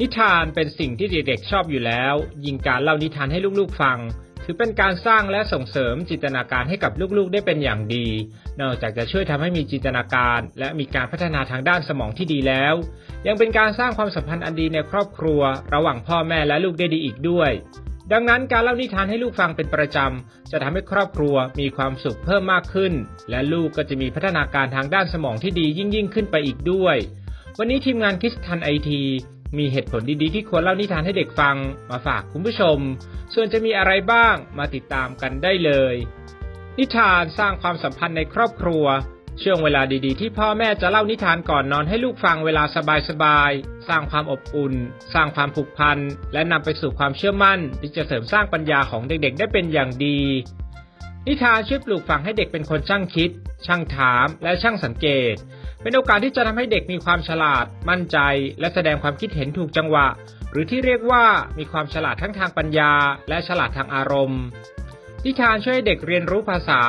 นิทานเป็นสิ่งที่เด็กๆชอบอยู่แล้ว ยิ่งการเล่านิทานให้ลูกๆฟัง ถือเป็นการสร้างและส่งเสริมจินตนาการให้กับลูกๆได้เป็นอย่างดี นอกจากจะช่วยทำให้มีจินตนาการ และมีการพัฒนาทางด้านสมองที่ดีแล้ว ยังเป็นการสร้างความสัมพันธ์อันดีในครอบครัว ระหว่างพ่อแม่และลูกได้ดีอีกด้วย ดังนั้นการเล่านิทานให้ลูกฟังเป็นประจำจะทำให้ครอบครัวมีความสุขเพิ่มมากขึ้น และลูกก็จะมีพัฒนาการทางด้านสมองที่ดียิ่งยิ่งขึ้นไปอีกด้วย วันนี้ทีมงานคิสทันไอที มีเหตุผลดีๆที่ควรเล่านิทานให้เด็กฟังมาฝากคุณผู้ชม ส่วนจะมีอะไรบ้างมาติดตามกันได้เลย นิทานสร้างความสัมพันธ์ในครอบครัว ช่วงเวลาดีๆ ที่พ่อแม่จะเล่านิทานก่อนนอนให้ลูกฟังเวลาสบายๆ สร้างความอบอุ่น สร้างความผูกพัน และนำไปสู่ความเชื่อมั่น ที่จะเสริมสร้างปัญญาของเด็กๆ ได้เป็นอย่างดี นิทานช่วยปลูกฝังให้เด็กเป็นคนช่างคิด ช่างถาม และช่างสังเกต เป็นโอกาสที่จะทำให้เด็กมีความฉลาด มั่นใจ และแสดงความคิดเห็นถูกจังหวะ หรือที่เรียกว่ามีความฉลาดทั้งทางปัญญา และฉลาดทางอารมณ์ นิทานช่วยให้เด็กเรียนรู้ภาษา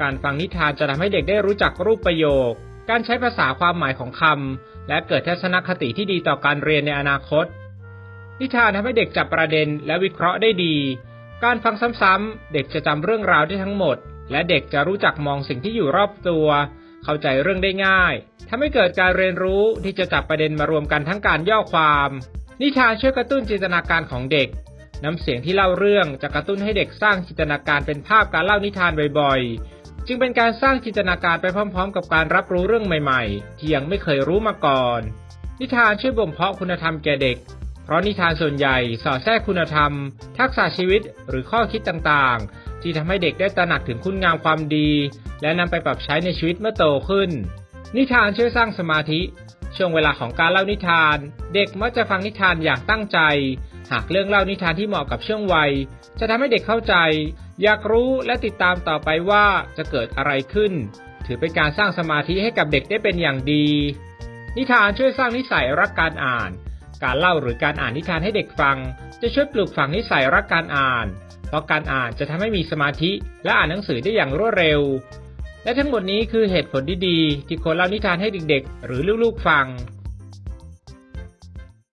การฟังนิทานจะทำให้เด็กได้รู้จักรูปประโยค การใช้ภาษาความหมายของคำและเกิดทัศนคติที่ดีต่อการเรียนในอนาคต นิทานทำให้เด็กจับประเด็นและวิเคราะห์ได้ดี การฟังซ้ำๆเด็กจะจำเรื่องราวได้ทั้งหมด และเด็กจะรู้จักมองสิ่งที่อยู่รอบตัว เข้าใจเรื่องได้ง่ายทำให้เกิดการเรียนรู้ที่จะจับประเด็นมารวมกันทั้งการย่อความ นิทานช่วยกระตุ้นจินตนาการของเด็กน้ำเสียงที่เล่าเรื่องจะกระตุ้นให้เด็กสร้างจินตนาการเป็นภาพการเล่านิทานบ่อยๆ จึงเป็นการสร้างจินตนาการไปพร้อม ๆ กับการรับรู้เรื่องใหม่ๆ ที่ยังไม่เคยรู้มาก่อน นิทานช่วยบ่มเพาะคุณธรรมแก่เด็ก เพราะนิทานส่วนใหญ่สอดแทรกคุณธรรม ทักษะชีวิตหรือข้อคิดต่างๆ ที่ทำให้เด็กได้ตระหนักถึงคุณงามความดี และนำไปปรับใช้ในชีวิตเมื่อโตขึ้น นิทานช่วยสร้างสมาธิ ช่วงเวลาของการเล่านิทาน เด็กมักจะฟังนิทานอย่างตั้งใจ หากเรื่องเล่านิทานที่เหมาะกับช่วงวัย จะทำให้เด็กเข้าใจ อยากรู้และติดตามต่อไปว่าจะเกิดอะไรขึ้น ถือเป็นการสร้างสมาธิให้กับเด็กได้เป็นอย่างดี นิทานช่วยสร้างนิสัยรักการอ่าน การเล่าหรือการอ่านนิทานให้เด็กฟัง จะช่วยปลูกฝังนิสัยรักการอ่าน เพราะการอ่านจะทำให้มีสมาธิและอ่านหนังสือได้อย่างรวดเร็ว และทั้งหมดนี้คือเหตุผลดีๆที่ควรเล่านิทานให้เด็กๆ หรือลูกๆฟัง